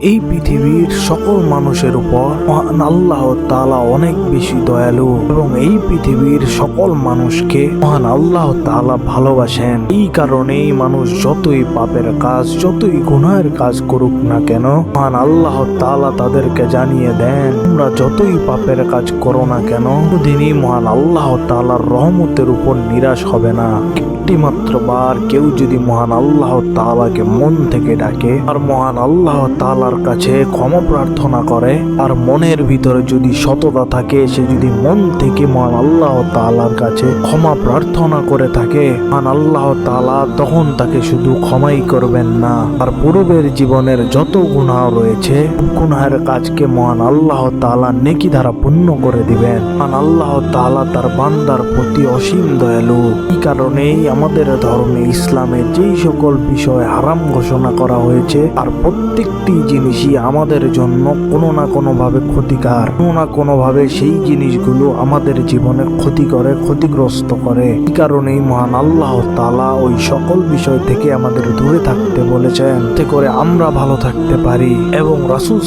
এই পৃথিবীর সকল মানুষের উপর মহান আল্লাহ তালা অনেক বেশি দয়ালু এবং এই পৃথিবীর সকল মানুষকে মহান আল্লাহ তাআলা ভালোবাসেন। এই কারণেই মানুষ যতই পাপের কাজ, যতই গুনাহের কাজ করুক না কেন, মহান আল্লাহ তাআলা তাদেরকে জানিয়ে দেন, তোমরা যতই পাপের কাজ করো না কেন দিনই মহান আল্লাহ তাআলার রহমতের উপর নিরাশ হবে না। একটি বার কেউ যদি মহান আল্লাহ তাআলাকে মন থেকে ডাকে, আর মহান আল্লাহ তাআলার কাছে ক্ষমা প্রার্থনা করে, আর মনের ভিতরে যদি সততা থাকে, সে যদি মন থেকে মহান আল্লাহ তাআলার কাছে ক্ষমা প্রার্থনা করে থাকে, মহান আল্লাহ তাআলা তখন তাকে শুধু ক্ষমাই করবেন না। আর পূর্বের জীবনের যত গুনাহ রয়েছে গুনাহের কাজকে মহান আল্লাহ তাআলা নেকি দ্বারা পূর্ণ করে দিবেন। মহান আল্লাহ তাআলা তার বান্দার প্রতি অসীম দয়ালু। এই কারণেই আমাদের ধর্মে ইসলামে যেই সকল বিষয় হারাম ঘোষণা করা হয়েছে, আর প্রত্যেকটি জিনিসই আমাদের জন্য কোনো না কোনোভাবে ক্ষতিকার। কোনো না কোনোভাবে সেই জিনিসগুলো আমাদের জীবনে ক্ষতি করে, ক্ষতিগ্রস্ত করে। এই কারণেই মহান আল্লাহ তালা ওই সকল বিষয় থেকে আমাদের দূরে থাকতে বলেছেন এতে করে আমরা ভালো থাকতে পারি। এবং রাসূল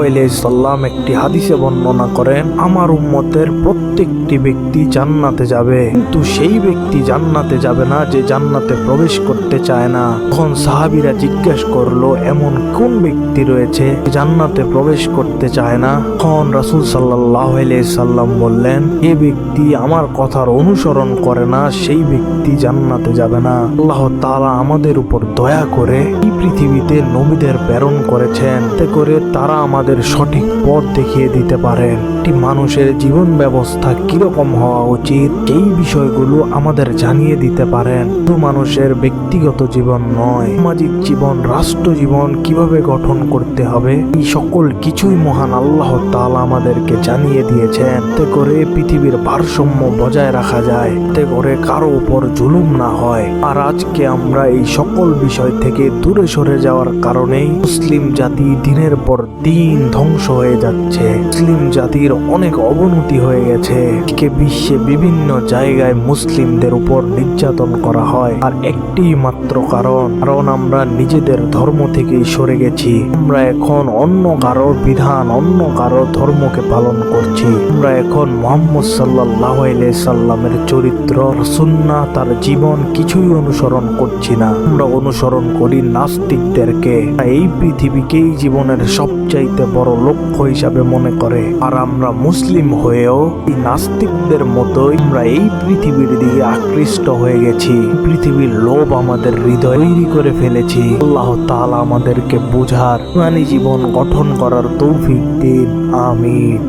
আলাইহি সাল্লাম একটি হাদিসে বর্ণনা করেন, আমার উম্মতের প্রত্যেকটি ব্যক্তি জান্নাতে যাবে, কিন্তু সেই ব্যক্তি জান্নাতে যাবে না যে জান্নাতে প্রবেশ করতে চায় না। তখন সাহাবিরা জিজ্ঞেস করল, এমন কোন ব্যক্তি রয়েছে, জান্নাতে প্রবেশ করতে চায় না। তখন রাসূল আলাইহি সাল্লাম বললেন, এ ব্যক্তি আমার কথার অনুসরণ করে না, সেই ব্যক্তি জান্নাতে যাবে না। আল্লাহ তাআলা আমাদের উপর দয়া করে এই পৃথিবীতে নবীদের প্রেরণ করেছেন। এতে করে তারা আমাদের সঠিক পথ দেখিয়ে দিতে পারেন একটি মানুষের জীবন ব্যবস্থা কীরকম হওয়া উচিত, এই বিষয়গুলো আমাদের জানিয়ে দিতে পারেন। শুধু মানুষের ব্যক্তিগত জীবন নয়, সামাজিক জীবন, রাষ্ট্র জীবন কীভাবে গঠন করতে হবে। এই সকল কিছুই মহান আল্লাহ তাআলা আমাদেরকে জানিয়ে দিয়েছেন। এতে করে পৃথিবীর ভারসাম্য বজায় রাখা যায়। এতে করে কারও উপর জুলুম না হয়। আর আজকে আমরা এই সকল বিষয় থেকে দূরে সরে যাওয়ার কারণেই মুসলিম জাতি দিনের পর দিন ধ্বংস হয়ে যাচ্ছে। মুসলিম জাতির অনেক অবনতি হয়ে গেছে। আজকে বিশ্বে বিভিন্ন জায়গায় মুসলিমদের উপর নির্যাতন করা হয়। আর একটি মাত্র কারণ কারণ আমরা নিজেদের ধর্ম থেকেই সরে গেছি। আমরা এখন অন্য কারও বিধান, অন্য কারও ধর্মকে পালন করছি। আমরা এখন মোহাম্মদ সাল্লাহ সাল্লামের চরিত্র সুন্না তার জীবন কিছুই অনুসরণ করছি না। আমরা অনুসরণ করি নাস্তিকদেরকে। এই পৃথিবীকেই জীবনের সবচাইতে বড় লক্ষ্য হিসাবে মনে করে। আর আমরা মুসলিম হয়েও এই নাস্তিকদের মতোই আমরা এই পৃথিবীর দিকে আকৃষ্ট হয়ে গেছি। পৃথিবীর লোভ আমাদের হৃদয় তৈরি করে ফেলেছি। আল্লাহ তাআলা আমাদেরকে বোঝার ইমানি জীবন গঠন করার তৌফিক দিন আমিন।